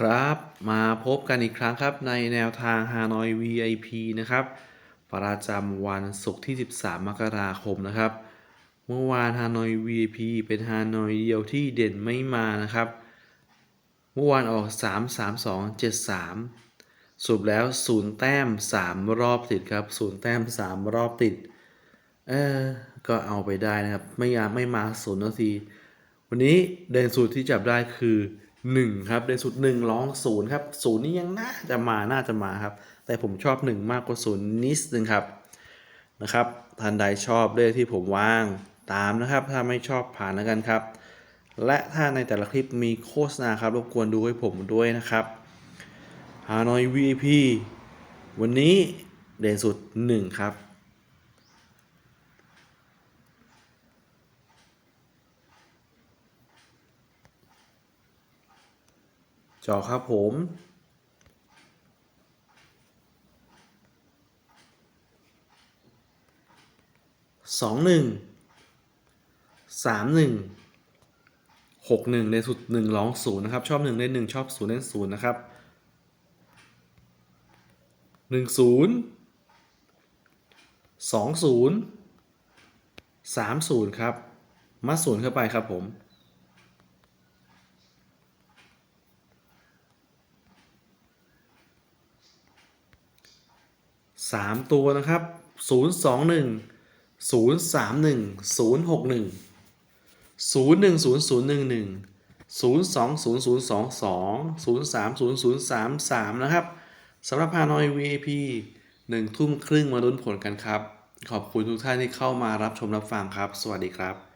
ครับมาพบกันอีกครั้งครับในแนวทาง Hanoi VIP นะครับ ประจำวันศุกร์ที่ 13 มกราคมนะครับ เมื่อวาน Hanoi VIP เป็น Hanoi เดียวที่เด่นไม่มานะครับ เมื่อวานออก 3 3 2 7 3สรุปแล้ว 0 แต้ม 3 รอบติดครับ 0 แต้ม 3 รอบติด เออ ก็เอาไปได้นะครับ ไม่ยาไม่มาศูนย์นาที วันนี้เด่นสุดที่จับได้คือ 1 ครับ เด่นสุด1ร้อง0ครับ0นี่ยังน่าจะมาน่าจะมาครับ แต่ผมชอบ 1 มากกว่า0นิดนึงครับนะครับท่านใดชอบเลขที่ผมวางตามนะครับ ถ้าไม่ชอบผ่านแล้วกันครับ และถ้าในแต่ละคลิปมีโฆษณาครับรบกวนดูให้ผมด้วยนะครับ Hanoi VIP วันนี้เด่นสุด 1 ครับ จอครับผมสองหนึ่งสามหนึ่งหกหนึ่งในสุดหนึ่งร้องศูนย์นะครับ ชอบหนึ่งเล่นหนึ่งชอบศูนย์เล่นศูนย์นะครับหนึ่งศูนย์สองศูนย์สามศูนย์ครับ มาศูนย์เข้าไปครับผม สามตัวนะครับศูนย์สองหนึ่งศูนย์สามหนึ่งศูนย์หกหนึ่งศูนย์หนึ่งศูนย์ศูนย์หนึ่งหนึ่งศูนย์สองศูนย์ศูนย์สองสองศูนย์สามศูนย์ศูนย์สามสามนะครับสำหรับฮานอย VIP หนึ่งทุ่มครึ่งมาลุ้นผลกันครับ ขอบคุณทุกท่านที่เข้ามารับชมรับฟังครับ สวัสดีครับ